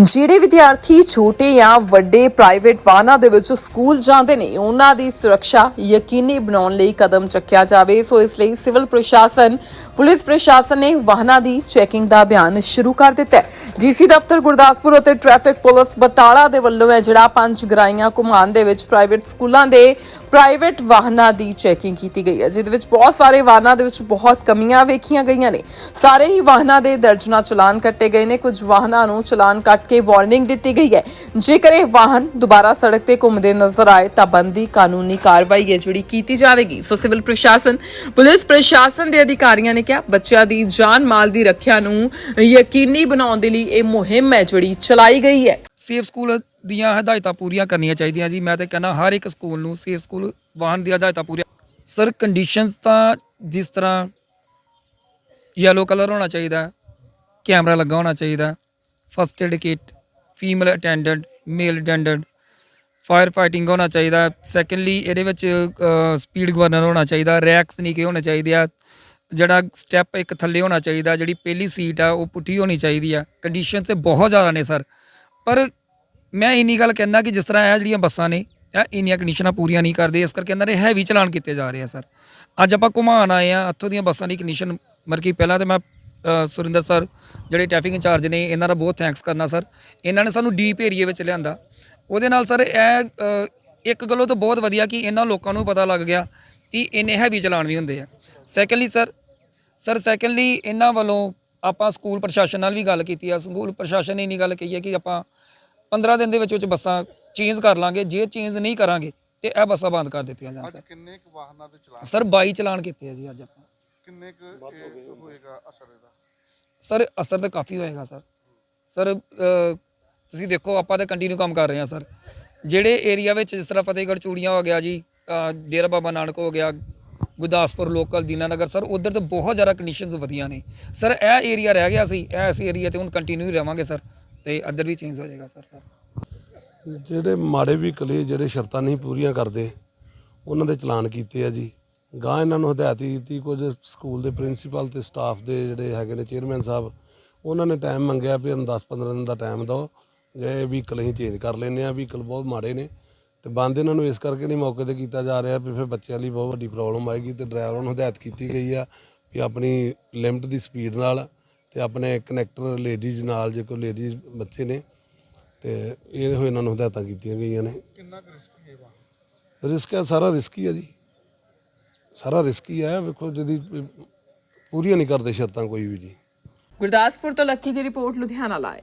ਜਿਹੜੇ ਵਿਦਿਆਰਥੀ ਛੋਟੇ ਜਾਂ ਵੱਡੇ ਪ੍ਰਾਈਵੇਟ ਵਾਹਨਾਂ ਦੇ ਵਿੱਚ ਸਕੂਲ ਜਾਂਦੇ ਨੇ, ਉਹਨਾਂ ਦੀ ਸੁਰੱਖਿਆ ਯਕੀਨੀ ਬਣਾਉਣ ਲਈ ਕਦਮ ਚੱਕਿਆ ਜਾਵੇ। ਸੋ ਇਸ ਲਈ ਸਿਵਲ ਪ੍ਰਸ਼ਾਸਨ, ਪੁਲਿਸ ਪ੍ਰਸ਼ਾਸਨ ਨੇ ਵਾਹਨਾਂ ਦੀ ਚੈਕਿੰਗ ਦਾ ਅਭਿਆਨ ਸ਼ੁਰੂ ਕਰ ਦਿੱਤਾ ਹੈ। ਡੀਸੀ ਦਫ਼ਤਰ ਗੁਰਦਾਸਪੁਰ ਅਤੇ ਟ੍ਰੈਫਿਕ ਪੁਲਿਸ ਬਟਾਲਾ ਦੇ ਵੱਲੋਂ ਹੈ ਜਿਹੜਾ ਪੰਜ ਗਰਾਈਆਂ ਘੁਮਾਉਣ ਦੇ ਵਿੱਚ ਪ੍ਰਾਈਵੇਟ ਸਕੂਲਾਂ ਦੇ ਪ੍ਰਾਈਵੇਟ ਵਾਹਨਾਂ ਦੀ ਚੈਕਿੰਗ ਕੀਤੀ ਗਈ ਹੈ, ਜਿਹਦੇ ਵਿੱਚ ਬਹੁਤ ਸਾਰੇ ਵਾਹਨਾਂ ਦੇ ਵਿੱਚ ਬਹੁਤ ਕਮੀਆਂ ਵੇਖੀਆਂ ਗਈਆਂ ਨੇ। ਸਾਰੇ ਹੀ ਵਾਹਨਾਂ ਦੇ ਦਰਜਨਾ ਚਲਾਨ ਕੱਟੇ ਗਏ ਨੇ। ਕੁਝ ਵਾਹਨਾਂ ਨੂੰ ਚਲਾਨ ਕੱਟ ਕੇ ਵਾਰਨਿੰਗ ਦਿੱਤੀ ਗਈ ਹੈ। ਜੇਕਰ ਇਹ ਵਾਹਨ ਦੁਬਾਰਾ ਸੜਕ ਤੇ ਘੁੰਮਦੇ ਨਜ਼ਰ ਆਏ, ਤਾਂ ਬੰਦੀ ਕਾਨੂੰਨੀ ਕਾਰਵਾਈ ਹੈ ਜਿਹੜੀ ਕੀਤੀ ਜਾਵੇਗੀ। ਸੋ ਸਿਵਲ ਪ੍ਰਸ਼ਾਸਨ, ਪੁਲਿਸ ਪ੍ਰਸ਼ਾਸਨ ਦੇ ਅਧਿਕਾਰੀਆਂ ਨੇ ਕਿਹਾ, ਬੱਚਿਆਂ ਦੀ ਜਾਨ ਮਾਲ ਦੀ ਰੱਖਿਆ ਨੂੰ ਯਕੀਨੀ ਬਣਾਉਣ ਦੇ ਲਈ ਇਹ ਮੁਹਿੰਮ ਹੈ ਜਿਹੜੀ ਚਲਾਈ ਗਈ ਹੈ। ਸੇਫ ਸਕੂਲ ਦੀਆਂ ਹਦਾਇਤਾਂ ਪੂਰੀਆਂ ਕਰਨੀਆਂ ਚਾਹੀਦੀਆਂ ਜੀ। ਮੈਂ ਤਾਂ ਕਹਿੰਦਾ ਹਰ ਇੱਕ ਸਕੂਲ ਨੂੰ ਸੇਫ ਸਕੂਲ ਵਾਹਨ ਦੀਆਂ ਹਦਾਇਤਾਂ ਪੂਰੀਆਂ ਸਰ ਕੰਡੀਸ਼ਨਸ ਤਾਂ ਜਿਸ ਤਰ੍ਹਾਂ ਯੈਲੋ ਕਲਰ ਹੋਣਾ ਚਾਹੀਦਾ ਕੈਮਰਾ ਲੱਗਾ ਹੋਣਾ ਚਾਹੀਦਾ first aid kit female attendant male attendant fire fighting ਹੋਣਾ ਚਾਹੀਦਾ। ਸੈਕੰਡਲੀ ਇਹਦੇ ਵਿੱਚ ਸਪੀਡ ਗਵਰਨਰ ਹੋਣਾ ਚਾਹੀਦਾ। ਰੈਕਸ ਨਹੀਂ ਕਿ ਹੋਣੇ ਚਾਹੀਦੇ ਆ। ਜਿਹੜਾ ਸਟੈਪ ਇੱਕ ਥੱਲੇ ਹੋਣਾ ਚਾਹੀਦਾ, ਜਿਹੜੀ ਪਹਿਲੀ ਸੀਟ ਆ, ਉਹ ਪੁੱਠੀ ਹੋਣੀ ਚਾਹੀਦੀ ਆ। ਕੰਡੀਸ਼ਨ ਤੇ ਬਹੁਤ ਜ਼ਿਆਦਾ ਨੇ ਸਰ ਪਰ ਮੈਂ ਇੰਨੀ ਗੱਲ ਕਹਿੰਦਾ ਕਿ ਜਿਸ ਤਰ੍ਹਾਂ ਇਹ ਜਿਹੜੀਆਂ ਬੱਸਾਂ ਨੇ, ਇਹ ਇੰਨੀਆਂ ਕੰਡੀਸ਼ਨਾਂ ਪੂਰੀਆਂ ਨਹੀਂ ਕਰਦੇ। ਇਸ ਕਰਕੇ ਇਹਨਾਂ ਦੇ ਹੈਵੀ ਚਲਾਨ ਕੀਤੇ ਜਾ ਰਹੇ ਆ ਸਰ ਅੱਜ ਆਪਾਂ ਘੁਮਾਉਣ ਆਏ ਆ, ਇੱਥੋਂ ਦੀਆਂ ਬੱਸਾਂ ਦੀ ਕੰਡੀਸ਼ਨ ਮਰ ਕੀ ਪਹਿਲਾਂ ਤੇ ਮੈਂ ਸੁਰਿੰਦਰ ਸਰ ਜਿਹੜੇ ਟ੍ਰੈਫਿਕ ਇੰਚਾਰਜ ਨੇ ਇਹਨਾਂ ਦਾ ਬਹੁਤ ਥੈਂਕਸ ਕਰਨਾ ਸਰ। ਇਹਨਾਂ ਨੇ ਸਾਨੂੰ ਡੀਪ ਏਰੀਆ ਵਿੱਚ ਲਿਆਂਦਾ। ਉਹਦੇ ਨਾਲ ਸਰ ਇਹ ਇੱਕ ਗੱਲੋਂ ਤਾਂ ਬਹੁਤ ਵਧੀਆ ਕਿ ਇਹਨਾਂ ਲੋਕਾਂ ਨੂੰ ਪਤਾ ਲੱਗ ਗਿਆ ਕਿ ਇੰਨੇ ਹੈਵੀ ਚਲਾਨ ਵੀ ਹੁੰਦੇ ਆ। ਸੈਕੰਡਲੀ ਸਰ ਸਰ ਸੈਕੰਡਲੀ ਇਹਨਾਂ ਵੱਲੋਂ ਆਪਾਂ ਸਕੂਲ ਪ੍ਰਸ਼ਾਸਨ ਨਾਲ ਵੀ ਗੱਲ ਕੀਤੀ ਆ। ਸਕੂਲ ਪ੍ਰਸ਼ਾਸਨ ਨੇ ਇੰਨੀ ਗੱਲ ਕਹੀ ਹੈ ਕਿ ਆਪਾਂ 15 ਦਿਨ ਦੇ ਵਿੱਚ ਵਿੱਚ ਬੱਸਾਂ ਚੇਂਜ ਕਰ ਲਾਂਗੇ। ਜੇ ਚੇਂਜ ਨਹੀਂ ਕਰਾਂਗੇ ਤੇ ਇਹ ਬੱਸਾਂ ਬੰਦ ਕਰ ਦਿੱਤੀਆਂ ਜਾਣ ਸਰ। ਕਿੰਨੇ ਕੁ ਵਾਹਨਾਂ ਦੇ ਚਲਾਨ ਸਰ 22 ਚਲਾਨ ਕੀਤੇ ਆ ਜੀ ਅੱਜ ਆਪਾਂ। ਕਿੰਨੇ ਕੁ ਇਹ ਹੋਏਗਾ ਅਸਰ ਇਹਦਾ? ਸਰ ਅਸਰ ਤਾਂ ਕਾਫੀ ਹੋਏਗਾ ਸਰ। ਸਰ ਤੁਸੀਂ ਦੇਖੋ ਆਪਾਂ ਤਾਂ ਕੰਟੀਨਿਊ ਕੰਮ ਕਰ ਰਹੇ ਹਾਂ ਸਰ। ਜਿਹੜੇ ਏਰੀਆ ਵਿੱਚ ਜਿਸ ਤਰ੍ਹਾਂ ਫਤਿਹਗੜ੍ਹ ਚੂੜੀਆਂ ਹੋ ਗਿਆ ਜੀ ਡੇਰਾ ਬਾਬਾ ਨਾਨਕ ਹੋ ਗਿਆ ਗੁਰਦਾਸਪੁਰ ਲੋਕਲ ਦੀਨਾਨਗਰ ਸਰ ਉਧਰ ਤੇ ਬਹੁਤ ਜ਼ਿਆਦਾ ਕੰਡੀਸ਼ਨਸ ਵਧੀਆ ਨੇ। ਸਰ ਇਹ ਏਰੀਆ ਰਹਿ ਗਿਆ ਸੀ ਇਹ ਇਸ ਏਰੀਆ ਤੇ ਹੁਣ ਕੰਟੀਨਿਊ ਹੀ ਰਵਾਂਗੇ ਸਰ ਤੇ ਅਦਰ ਵੀ ਚੇਂਜ ਹੋ ਜਾਏਗਾ ਸਰ। ਜਿਹੜੇ ਮਾੜੇ ਵੀ ਕਲੇ ਜਿਹੜੇ ਸ਼ਰਤਾਂ ਨਹੀਂ ਪੂਰੀਆਂ ਕਰਦੇ ਉਹਨਾਂ ਦੇ ਚਲਾਨ ਕੀਤੇ ਆ ਜੀ। ਗਾਂ ਇਹਨਾਂ ਨੂੰ ਹਦਾਇਤ ਕੀਤੀ ਕੁਝ ਸਕੂਲ ਦੇ ਪ੍ਰਿੰਸੀਪਲ ਤੇ ਸਟਾਫ ਦੇ ਜਿਹੜੇ ਹੈਗੇ ਨੇ ਚੇਅਰਮੈਨ ਸਾਹਿਬ ਉਹਨਾਂ ਨੇ ਟਾਈਮ ਮੰਗਿਆ ਵੀ ਸਾਨੂੰ 10-15 ਦਿਨ ਦਾ ਟਾਈਮ ਦਿਓ ਜੇ ਵਹੀਕਲ ਅਸੀਂ ਚੇਂਜ ਕਰ ਲੈਨੇ ਆ ਵਹੀਕਲ ਬਹੁਤ ਮਾੜੇ ਨੇ ਤੇ ਬੰਦ ਇਹਨਾਂ ਨੂੰ ਇਸ ਕਰਕੇ ਨਹੀਂ ਮੌਕੇ ਤੇ ਕੀਤਾ ਜਾ ਰਿਹਾ ਵੀ ਫਿਰ ਬੱਚਿਆਂ ਲਈ ਬਹੁਤ ਵੱਡੀ ਪ੍ਰੋਬਲਮ ਆਏਗੀ ਤੇ ਡਰਾਈਵਰਾਂ ਨੂੰ ਹਦਾਇਤ ਕੀਤੀ ਗਈ ਆ ਵੀ ਆਪਣੀ ਲਿਮਟ ਦੀ ਸਪੀਡ ਨਾਲ ਤੇ ਆਪਣੇ ਕਨੈਕਟਰ ਲੇਡੀਜ਼ ਨਾਲ ਜੇ ਕੋਈ ਲੇਡੀਜ਼ ਬੱਚੇ ਨੇ ਤੇ ਇਹ ਹੋਏ ਇਹਨਾਂ ਨੂੰ ਹਦਾਇਤਾਂ ਕੀਤੀਆਂ ਗਈਆਂ ਨੇ। ਕਿੰਨਾ ਰਿਸਕ ਹੈ ਵਾਹਨ ਰਿਸਕ ਹੈ ਸਾਰਾ ਰਿਸਕੀ ਹੈ ਜੀ। ਸਾਰਾ ਰਿਸਕੀ ਹੈ ਵੇਖੋ ਜਿਹਦੀ ਪੂਰੀਆਂ ਨਹੀਂ ਕਰਦੇ ਸ਼ਰਤਾਂ ਕੋਈ ਵੀ ਜੀ। ਗੁਰਦਾਸਪੁਰ ਤੋਂ ਲੱਕੀ ਦੀ ਰਿਪੋਰਟ ਲੁਧਿਆਣਾ ਲਾਏ।